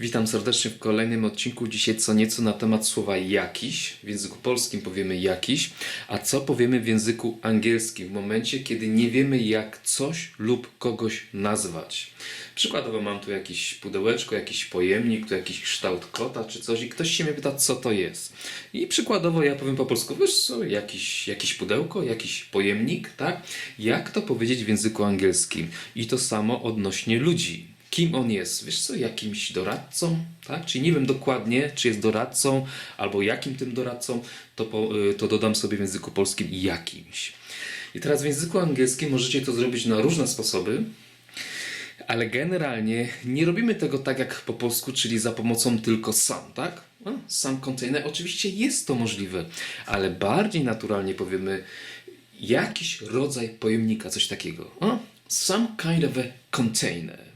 Witam serdecznie w kolejnym odcinku. Dzisiaj co nieco na temat słowa jakiś. W języku polskim powiemy jakiś, a co powiemy w języku angielskim w momencie, kiedy nie wiemy jak coś lub kogoś nazwać. Przykładowo mam tu jakieś pudełeczko, jakiś pojemnik, tu jakiś kształt kota czy coś i ktoś się mnie pyta co to jest. I przykładowo ja powiem po polsku, wiesz co, jakiś, jakiś pudełko, jakiś pojemnik, tak? Jak to powiedzieć w języku angielskim? I to samo odnośnie ludzi kim on jest. Wiesz co, jakimś doradcą, tak? Czyli nie wiem dokładnie, czy jest doradcą, albo jakim tym doradcą, to, po, y, to dodam sobie w języku polskim jakimś. I teraz w języku angielskim możecie to zrobić na różne sposoby, ale generalnie nie robimy tego tak jak po polsku, czyli za pomocą tylko some, tak? A, some container. Oczywiście jest to możliwe, ale bardziej naturalnie powiemy jakiś rodzaj pojemnika, coś takiego. Some kind of a container.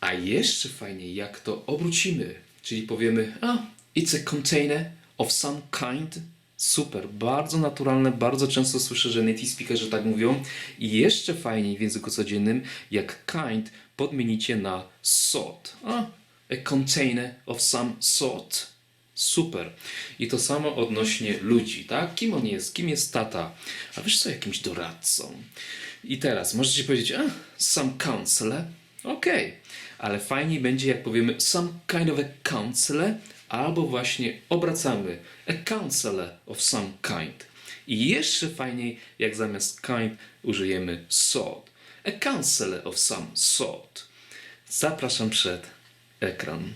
A jeszcze fajniej, jak to obrócimy, czyli powiemy, a, it's a container of some kind. Super, bardzo naturalne, bardzo często słyszę, że native speakerzy tak mówią. I jeszcze fajniej w języku codziennym, jak kind podmienicie na sort. A, a container of some sort. Super. I to samo odnośnie ludzi, tak? Kim on jest? Kim jest tata? A wiesz co, jakimś doradcą. I teraz możecie powiedzieć, a, some counselor. Okej, ale fajniej będzie, jak powiemy some kind of a counselor, albo właśnie obracamy a counselor of some kind. I jeszcze fajniej, jak zamiast kind użyjemy sort. A counselor of some sort. Zapraszam przed ekran.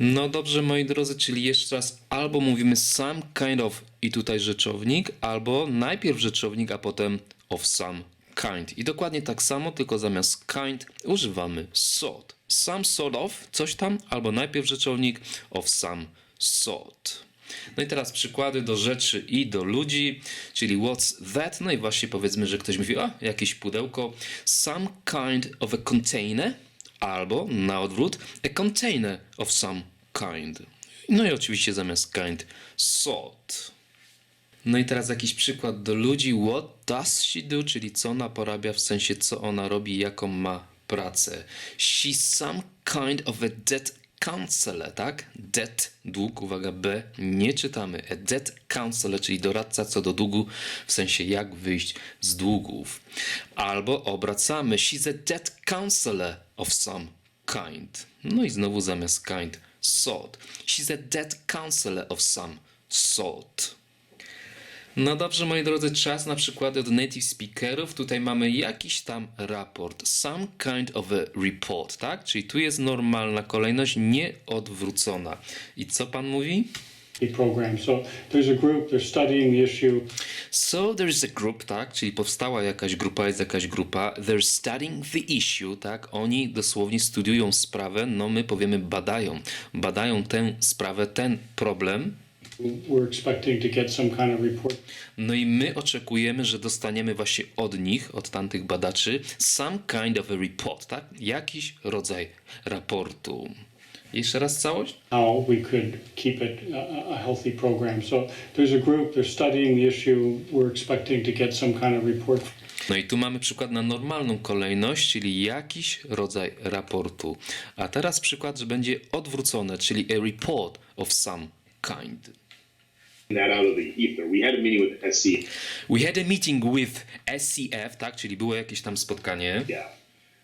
No dobrze, moi drodzy, czyli jeszcze raz albo mówimy some kind of i tutaj rzeczownik, albo najpierw rzeczownik, a potem of some kind. I dokładnie tak samo, tylko zamiast kind używamy sort. Some sort of, coś tam, albo najpierw rzeczownik of some sort. No i teraz przykłady do rzeczy i do ludzi, czyli what's that? No i właśnie powiedzmy, że ktoś mówi, a jakieś pudełko, some kind of a container, albo na odwrót, a container of some kind. No i oczywiście zamiast kind, sort. No i teraz jakiś przykład do ludzi. What does she do? Czyli co ona porabia, w sensie co ona robi, jaką ma pracę. She's some kind of a debt counselor, tak? Debt, dług, uwaga, B, nie czytamy. A debt counselor, czyli doradca co do długu, w sensie jak wyjść z długów. Albo obracamy. She's a debt counselor of some kind. No i znowu zamiast kind, sort. She's a debt counselor of some sort. No dobrze, moi drodzy, czas na przykłady od native speakerów. Tutaj mamy jakiś tam raport. Some kind of a report, tak? Czyli tu jest normalna kolejność, nieodwrócona. I co pan mówi? program. So there's a group, they're studying the issue. So there is a group, tak? Czyli powstała jakaś grupa, jest jakaś grupa. They're studying the issue, tak? Oni dosłownie studiują sprawę, no my powiemy badają. Badają tę sprawę, ten problem. We're expecting to get some kind of report. No i my oczekujemy, że dostaniemy właśnie od nich, od tamtych badaczy, some kind of a report, tak? Jakiś rodzaj raportu. Jeszcze raz całość? How we could keep it a, a healthy program. So there's a group, they're studying the issue. We're expecting to get some kind of report. No i tu mamy przykład na normalną kolejność, czyli jakiś rodzaj raportu. A teraz przykład, że będzie odwrócone, czyli a report of some kind. That out of the ether. We had a meeting with SC. We had a meeting with SCF, tak? Czyli było jakieś tam spotkanie. Yeah.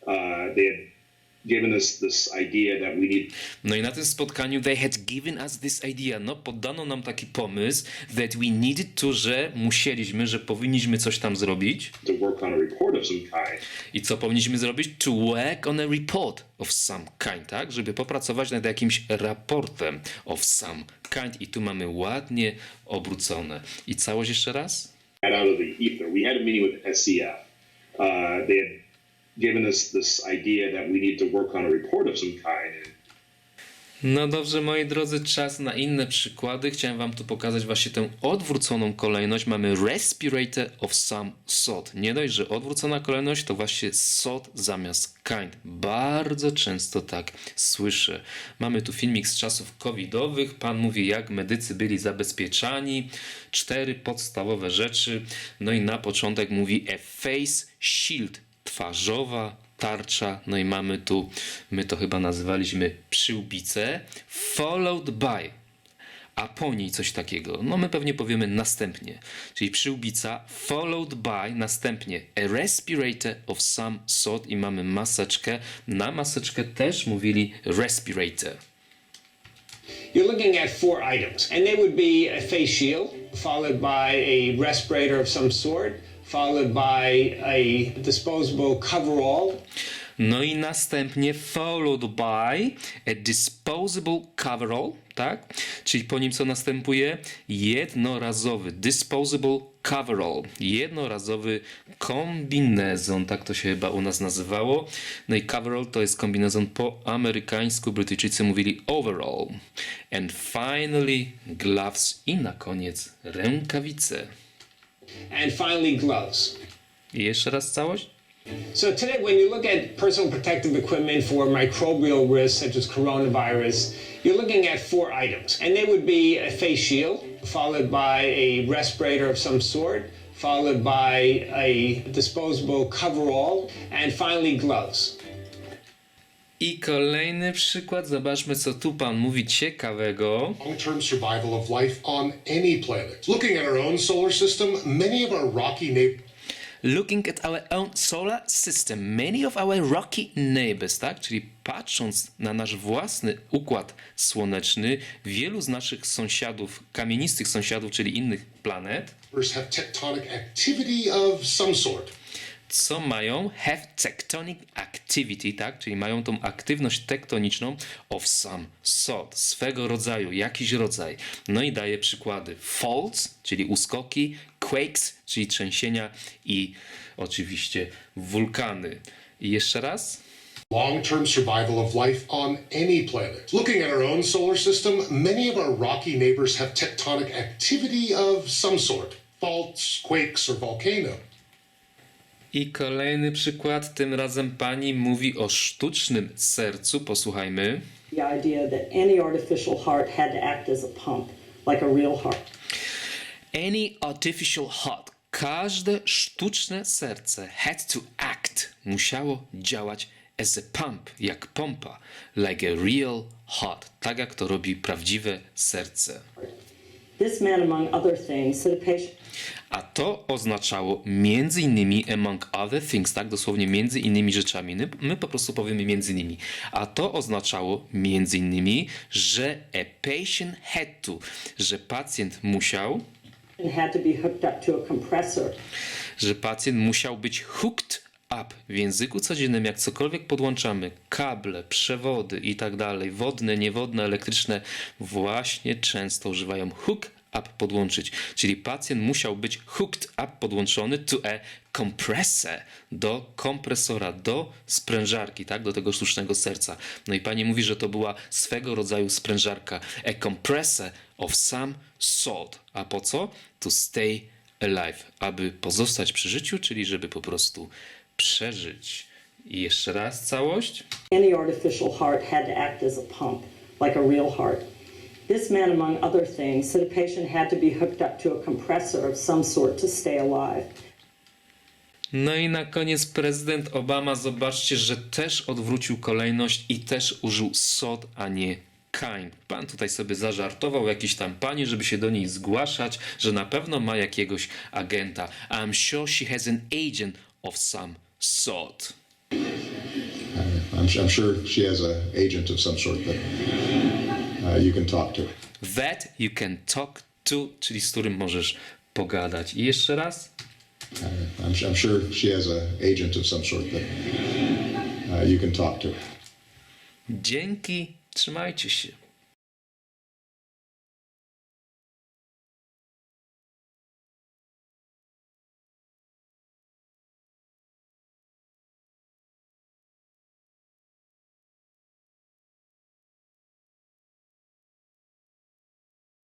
Uh, they had given us this idea that we need No i na tym spotkaniu they had given us this idea. No poddano nam taki pomysł that we needed to, że musieliśmy, że powinniśmy coś tam zrobić. to work on a report of some kind. I co powinniśmy zrobić? To work on a report of some kind, tak? Żeby popracować nad jakimś raportem of some kind. I tu mamy ładnie obrócone. I całość jeszcze raz? Out of the ether. We had a meeting with SCF. Uh, they had given us this idea that we need to work on a report of some kind. No dobrze, moi drodzy, czas na inne przykłady. Chciałem wam tu pokazać właśnie tę odwróconą kolejność. Mamy respirator of some sort. Nie dość, że odwrócona kolejność, to właśnie sort zamiast kind. Bardzo często tak słyszę. Mamy tu filmik z czasów covidowych. Pan mówi, jak medycy byli zabezpieczani. Cztery podstawowe rzeczy. No i na początek mówi a face shield, twarzowa tarcza, no i mamy tu, my to chyba nazywaliśmy przyłbicę, followed by, a po niej coś takiego. No my pewnie powiemy następnie, czyli przyłbica, followed by, następnie a respirator of some sort i mamy maseczkę. Na maseczkę też mówili respirator. You're looking at four items, and they would be a face shield, followed by a respirator of some sort, followed by a disposable coverall, No i następnie followed by a disposable coverall, tak? Czyli po nim co następuje? Jednorazowy disposable coverall, jednorazowy kombinezon, tak to się chyba u nas nazywało. No i coverall to jest kombinezon po amerykańsku, Brytyjczycy mówili overall. And finally gloves i na koniec rękawice. And finally gloves. I jeszcze raz całość? So today, when you look at personal protective equipment for microbial risks such as coronavirus, you're looking at four items, and they would be a face shield, followed by a respirator of some sort, followed by a disposable coverall, and finally gloves. I kolejny przykład, zobaczmy co tu pan mówi ciekawego. long-term survival of life on any planet. Looking at our own solar system, many of our rocky neighbors Looking at our own solar system, many of our rocky neighbors, tak? Czyli patrząc na nasz własny układ słoneczny, wielu z naszych sąsiadów, kamienistych sąsiadów, czyli innych planet, have tectonic activity of some sort. Co mają have tectonic activity, tak? Czyli mają tą aktywność tektoniczną of some sort, swego rodzaju, jakiś rodzaj. No i daje przykłady faults, czyli uskoki, quakes, czyli trzęsienia i oczywiście wulkany. I jeszcze raz. Long-term survival of life on any planet. Looking at our own solar system, many of our rocky neighbors have tectonic activity of some sort. Faults, quakes, or volcano. I kolejny przykład, tym razem pani mówi o sztucznym sercu. Posłuchajmy. the idea that any artificial heart had to act as a pump, like a real heart. Any artificial heart, każde sztuczne serce had to act, musiało działać as a pump, jak pompa, like a real heart, tak jak to robi prawdziwe serce. This meant, among other things, that a patient A to oznaczało między innymi among other things, tak dosłownie między innymi rzeczami. My, my po prostu powiemy między innymi. A to oznaczało między innymi, że a patient had to, że pacjent musiał had to be hooked up to a compressor że pacjent musiał być hooked up w języku codziennym, jak cokolwiek podłączamy, kable, przewody i tak dalej, wodne, niewodne, elektryczne, właśnie często używają hook up podłączyć, czyli pacjent musiał być hooked up podłączony to a compressor, do kompresora, do sprężarki, tak, do tego sztucznego serca. No i pani mówi, że to była swego rodzaju sprężarka, a compressor of some sort. A po co? To stay alive, aby pozostać przy życiu, czyli żeby po prostu przeżyć. I jeszcze raz całość. any artificial heart had to act as a pump, like a real heart. This meant, among other things, that a patient had to be hooked up to a compressor of some sort to stay alive. No i na koniec prezydent Obama, zobaczcie, że też odwrócił kolejność i też użył sod, a nie kind. Pan tutaj sobie zażartował jakiś tam pani, żeby się do niej zgłaszać, że na pewno ma jakiegoś agenta. I'm sure she has an agent of some sort. I'm, I'm sure she has an agent of some sort that uh, you can talk to. That you can talk to, czyli z którym możesz pogadać. I jeszcze raz. I'm, I'm sure she has an agent of some sort that uh, you can talk to. Dzięki, trzymajcie się.